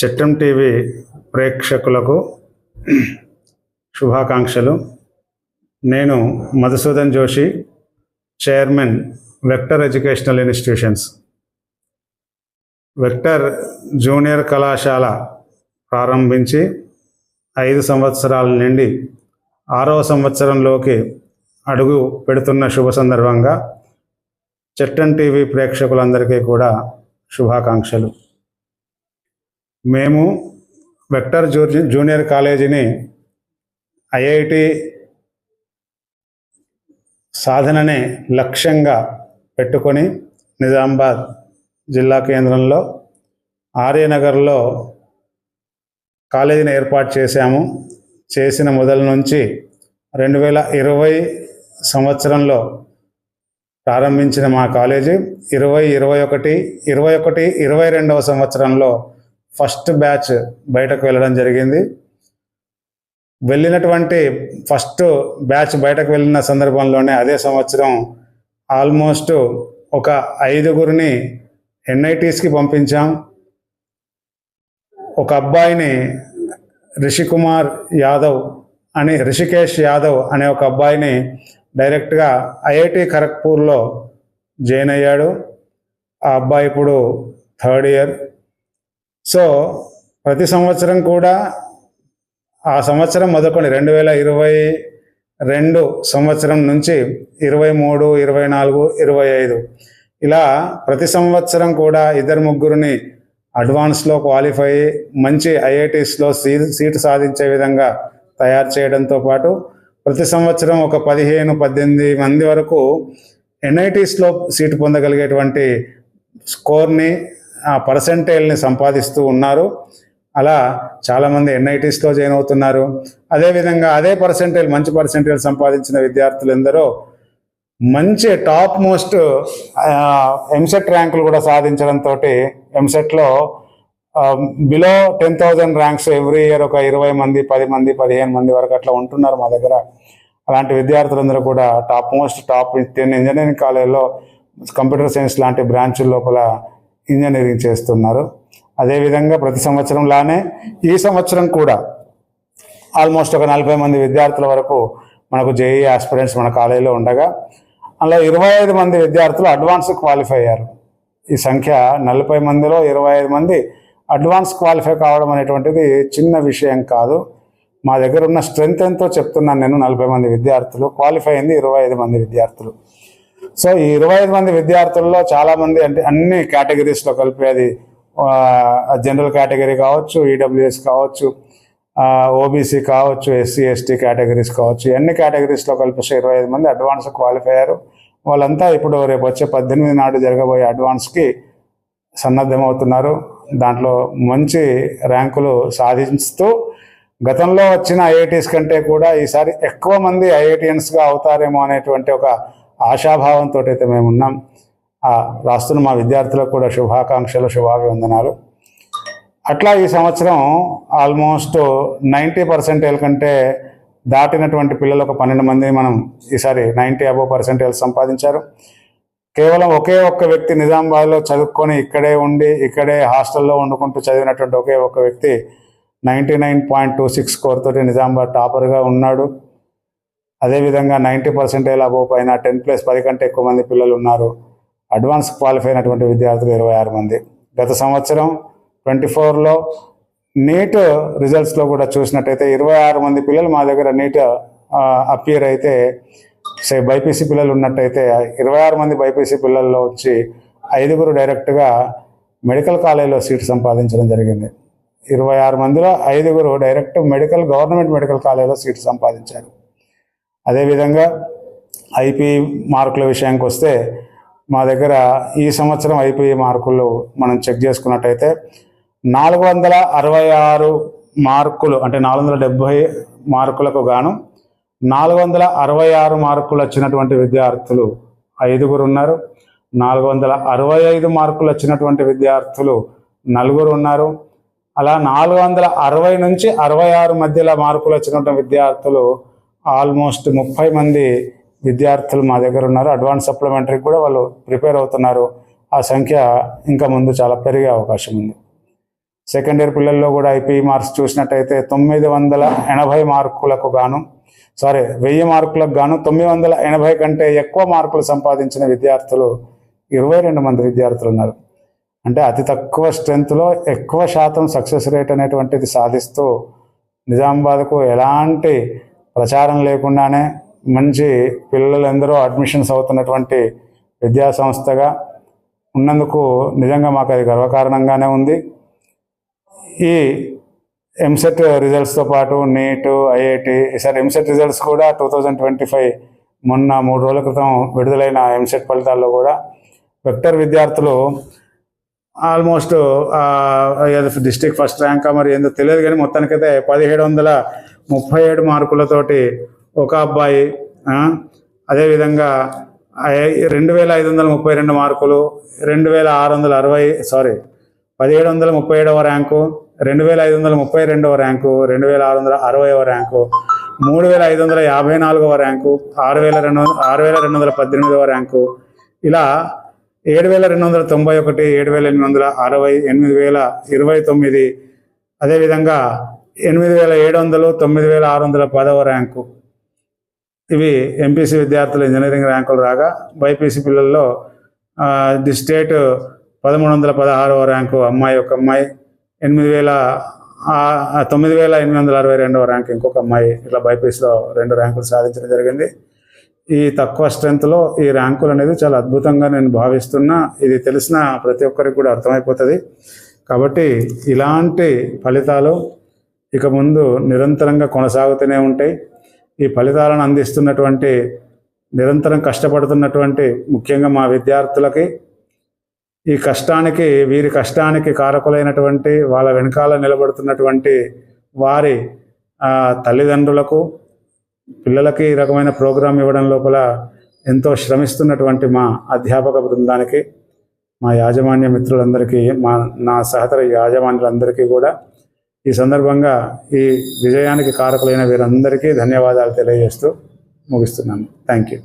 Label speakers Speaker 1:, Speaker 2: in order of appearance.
Speaker 1: చట్టం టీవీ ప్రేక్షకులకు శుభాకాంక్షలు. నేను Madhusudan Joshi chairman Vector educational institutions. Vector junior కళాశాల ప్రారంభించి ఐదు సంవత్సరాల నుండి ఆరవ సంవత్సరంలోకి అడుగు పెడుతున్న శుభ సందర్భంగా చట్టం టీవీ ప్రేక్షకులందరికీ కూడా శుభాకాంక్షలు. మేము వెక్టర్ జూ జూనియర్ కాలేజీని ఐఐటి సాధననే లక్ష్యంగా పెట్టుకొని నిజామాబాద్ జిల్లా కేంద్రంలో ఆర్యనగర్లో కాలేజీని ఏర్పాటు చేశాము. చేసిన మొదల నుంచి రెండు వేల ఇరవై సంవత్సరంలో ప్రారంభించిన మా కాలేజీ ఇరవై ఇరవై ఒకటి ఇరవై ఒకటి ఇరవై రెండవ సంవత్సరంలో ఫస్ట్ బ్యాచ్ బయటకు వెళ్ళడం జరిగింది. వెళ్ళినటువంటి ఫస్ట్ బ్యాచ్ బయటకు వెళ్ళిన సందర్భంలోనే అదే సంవత్సరం ఆల్మోస్ట్ ఒక ఐదుగురిని ఎన్ఐటీస్కి పంపించాం. ఒక అబ్బాయిని రిషికుమార్ యాదవ్ అని రిషికేష్ యాదవ్ అనే ఒక అబ్బాయిని డైరెక్ట్గా ఐఐటి ఖరగ్పూర్లో జాయిన్ అయ్యాడు. ఆ అబ్బాయి ఇప్పుడు థర్డ్ ఇయర్. సో ప్రతి సంవత్సరం కూడా ఆ సంవత్సరం మొదలుకొని రెండు వేల ఇరవై రెండు సంవత్సరం నుంచి ఇరవై మూడు ఇరవై నాలుగు ఇరవై ఐదు ఇలా ప్రతి సంవత్సరం కూడా ఇద్దరు ముగ్గురిని అడ్వాన్స్లో క్వాలిఫై మంచి ఐఐటీస్లో సీ సీటు సాధించే విధంగా తయారు చేయడంతో పాటు ప్రతి సంవత్సరం ఒక పదిహేను పద్దెనిమిది మంది వరకు ఎన్ఐటీస్లో సీటు పొందగలిగేటువంటి స్కోర్ని ఆ పర్సంటేజ్ని సంపాదిస్తూ ఉన్నారు. అలా చాలామంది ఎన్ఐటీస్లో జాయిన్ అవుతున్నారు. అదేవిధంగా అదే పర్సంటేజ్ మంచి పర్సంటేజ్ సంపాదించిన విద్యార్థులు ఎందరో మంచి టాప్ మోస్ట్ ఎంసెట్ ర్యాంకులు కూడా సాధించడంతో ఎంసెట్లో below ten thousand ranks every year ఒక ఇరవై మంది పది మంది పదిహేను మంది వరకు అట్లా ఉంటున్నారు మా దగ్గర. అలాంటి విద్యార్థులందరూ కూడా top most top ten engineering కాలేజ్లో కంప్యూటర్ సైన్స్ లాంటి బ్రాంచ్ లోపల ఇంజనీరింగ్ చేస్తున్నారు. అదేవిధంగా ప్రతి సంవత్సరంలానే ఈ సంవత్సరం కూడా ఆల్మోస్ట్ ఒక నలభై మంది విద్యార్థుల వరకు మనకు జేఈ ఆస్పిరెంట్స్ మన కాలేజీలో ఉండగా అందులో ఇరవై ఐదు మంది విద్యార్థులు అడ్వాన్స్ క్వాలిఫై అయ్యారు. ఈ సంఖ్య నలభై మందిలో ఇరవై ఐదు మంది అడ్వాన్స్ క్వాలిఫై కావడం అనేటువంటిది చిన్న విషయం కాదు. మా దగ్గర ఉన్న స్ట్రెంత్ ఎంతో చెప్తున్నాను నేను నలభై మంది విద్యార్థులు క్వాలిఫై అయింది ఇరవై ఐదు మంది విద్యార్థులు. సో ఈ ఇరవై ఐదు మంది విద్యార్థుల్లో చాలామంది అంటే అన్ని కేటగిరీస్లో కలిపి అది జనరల్ కేటగిరీ కావచ్చు ఈడబ్ల్యూఎస్ కావచ్చు ఓబీసీ కావచ్చు ఎస్సీ ఎస్టీ కేటగిరీస్ కావచ్చు అన్ని కేటగిరీస్లో కలిపిస్తే ఇరవై ఐదు మంది అడ్వాన్స్ క్వాలిఫై అయ్యారు. వాళ్ళంతా ఇప్పుడు రేపు వచ్చే పద్దెనిమిది నాడు జరగబోయే అడ్వాన్స్కి సన్నద్ధమవుతున్నారు దాంట్లో మంచి ర్యాంకులు సాధిస్తూ గతంలో వచ్చిన ఐఐటీస్ కంటే కూడా ఈసారి ఎక్కువ మంది ఐఐటియన్స్గా అవుతారేమో అనేటువంటి ఒక ఆశాభావంతో అయితే మేము ఉన్నాం ఆ రాస్తున్న మా విద్యార్థులకు కూడా శుభాకాంక్షలు శుభాభివందనాలు. అట్లా ఈ సంవత్సరం ఆల్మోస్ట్ నైంటీ పర్సెంటేజ్ కంటే దాటినటువంటి పిల్లలు ఒక పన్నెండు మంది మనం ఈసారి నైంటీ అబో పర్సెంటేజ్ సంపాదించారు. కేవలం ఒకే ఒక్క వ్యక్తి నిజామాబాద్లో చదువుకొని ఇక్కడే ఉండి ఇక్కడే హాస్టల్లో వండుకుంటూ చదివినటువంటి ఒకే ఒక్క వ్యక్తి ninety nine point two six score తోటి నిజామాబాద్ టాపర్గా ఉన్నాడు. అదేవిధంగా నైంటీ పర్సెంటేజ్ అబో పైన టెన్ ప్లస్ పది కంటే ఎక్కువ మంది పిల్లలు ఉన్నారు. అడ్వాన్స్ క్వాలిఫై అయినటువంటి విద్యార్థులు ఇరవై ఆరు మంది. గత సంవత్సరం ట్వంటీ ఫోర్లో నీట్ రిజల్ట్స్లో కూడా చూసినట్టయితే ఇరవై ఆరు మంది పిల్లలు మా దగ్గర నీట్ అపియర్ అయితే సే బైపీసీ పిల్లలు ఉన్నట్టయితే ఇరవై ఆరు మంది బైపీసీ పిల్లల్లో వచ్చి ఐదుగురు డైరెక్ట్గా మెడికల్ కాలేజీలో సీట్ సంపాదించడం జరిగింది. ఇరవై ఆరు మందిలో ఐదుగురు డైరెక్ట్ మెడికల్ గవర్నమెంట్ మెడికల్ కాలేజీలో సీట్ సంపాదించారు. అదేవిధంగా ఐపీ మార్కుల విషయానికి వస్తే మా దగ్గర ఈ సంవత్సరం ఐపీఈ మార్కులు మనం చెక్ చేసుకున్నట్టయితే నాలుగు వందల అరవై ఆరు మార్కులు అంటే నాలుగు వందల డెబ్భై మార్కులకు గాను నాలుగు వందల అరవై ఆరు మార్కులు వచ్చినటువంటి విద్యార్థులు ఐదుగురు ఉన్నారు. నాలుగు వందల అరవై ఐదు మార్కులు వచ్చినటువంటి విద్యార్థులు నలుగురు ఉన్నారు. అలా నాలుగు వందల అరవై నుంచి అరవై ఆరు మధ్యలో మార్కులు వచ్చినటువంటి విద్యార్థులు ఆల్మోస్ట్ ముప్పై మంది విద్యార్థులు మా దగ్గర ఉన్నారు. అడ్వాన్స్ సప్లిమెంటరీకి కూడా వాళ్ళు ప్రిపేర్ అవుతున్నారు. ఆ సంఖ్య ఇంకా ముందు చాలా పెరిగే అవకాశం ఉంది. సెకండ్ ఇయర్ పిల్లల్లో కూడా ఐపీఈ మార్క్స్ చూసినట్టయితే తొమ్మిది వందల ఎనభై మార్కులకు గాను సారీ వెయ్యి మార్కులకు గాను తొమ్మిది వందల ఎనభై కంటే ఎక్కువ మార్కులు సంపాదించిన విద్యార్థులు ఇరవై రెండు మంది విద్యార్థులు ఉన్నారు. అంటే అతి తక్కువ స్ట్రెంత్లో ఎక్కువ శాతం సక్సెస్ రేట్ అనేటువంటిది సాధిస్తూ నిజామాబాద్కు ఎలాంటి ప్రచారం లేకుండానే మంచి పిల్లలందరూ అడ్మిషన్స్ అవుతున్నటువంటి విద్యాసంస్థగా ఉన్నందుకు నిజంగా మాకు అది గర్వకారణంగానే ఉంది. ఈ ఎంసెట్ రిజల్ట్స్తో పాటు నీట్ ఐఐటి ఈసారి ఎంసెట్ రిజల్ట్స్ కూడా టూ థౌజండ్ ట్వంటీ ఫైవ్ మొన్న మూడు రోజుల క్రితం విడుదలైన ఎంసెట్ ఫలితాల్లో కూడా వెక్టర్ విద్యార్థులు ఆల్మోస్ట్ డిస్టిక్ ఫస్ట్ ర్యాంక్ మరి ఏందో తెలియదు కానీ మొత్తానికైతే పదిహేడు వందల ముప్పై ఏడు మార్కులతోటి ఒక అబ్బాయి అదేవిధంగా ఐ- రెండు వేల ఐదు వందల ముప్పై రెండు మార్కులు రెండు వేల ఆరు వందల అరవై సారీ పదిహేడు వందల ముప్పై ఏడవ ర్యాంకు రెండు వేల ఐదు వందల ముప్పై రెండవ ర్యాంకు రెండు వేల ఆరు వందల అరవైవ ర్యాంకు మూడు వేల ఐదు వందల యాభై నాలుగవ ర్యాంకు ఆరు వేల రెండు వందల ఆరు వేల రెండు వందల పద్దెనిమిదవ ర్యాంకు ఇలా ఏడు వేల రెండు వందల తొంభై ఒకటి ఏడు వేల ఎనిమిది వందల అరవై ఎనిమిది వేల ఇరవై తొమ్మిది అదేవిధంగా ఎనిమిది వేల ఏడు వందలు తొమ్మిది వేల ఆరు వందల పదవ ర్యాంకు. ఇవి ఎంపీసీ విద్యార్థులు ఇంజనీరింగ్ ర్యాంకులు రాగా బైపీసీ పిల్లల్లో ది స్టేట్ పదమూడు వందల పదహారవ ర్యాంకు అమ్మాయి ఒక అమ్మాయి ఎనిమిది వేల తొమ్మిది వేల ఎనిమిది వందల అరవై రెండవ ర్యాంక్ ఇంకొక అమ్మాయి. ఇట్లా బైపీసీలో రెండు ర్యాంకులు సాధించడం జరిగింది. ఈ తక్కువ స్ట్రెంత్లో ఈ ర్యాంకులు అనేది చాలా అద్భుతంగా నేను భావిస్తున్నా. ఇది తెలిసిన ప్రతి ఒక్కరికి కూడా అర్థమైపోతుంది. కాబట్టి ఇలాంటి ఫలితాలు ఇక ముందు నిరంతరంగా కొనసాగుతూనే ఉంటాయి. ఈ ఫలితాలను అందిస్తున్నటువంటి నిరంతరం కష్టపడుతున్నటువంటి ముఖ్యంగా మా విద్యార్థులకి ఈ కష్టానికి వీరి కష్టానికి కారకులైనటువంటి వాళ్ళ వెనకాల నిలబడుతున్నటువంటి వారి తల్లిదండ్రులకు పిల్లలకి ఈ రకమైన ప్రోగ్రాం ఇవ్వడం లోపల ఎంతో శ్రమిస్తున్నటువంటి మా అధ్యాపక బృందానికి మా యాజమాన్య మిత్రులందరికీ మా నా సహచర యాజమాన్యులందరికీ కూడా ఈ సందర్భంగా ఈ విజయానికి కారకులైన వీరందరికీ ధన్యవాదాలు తెలియజేస్తూ ముగిస్తున్నాను. Thank you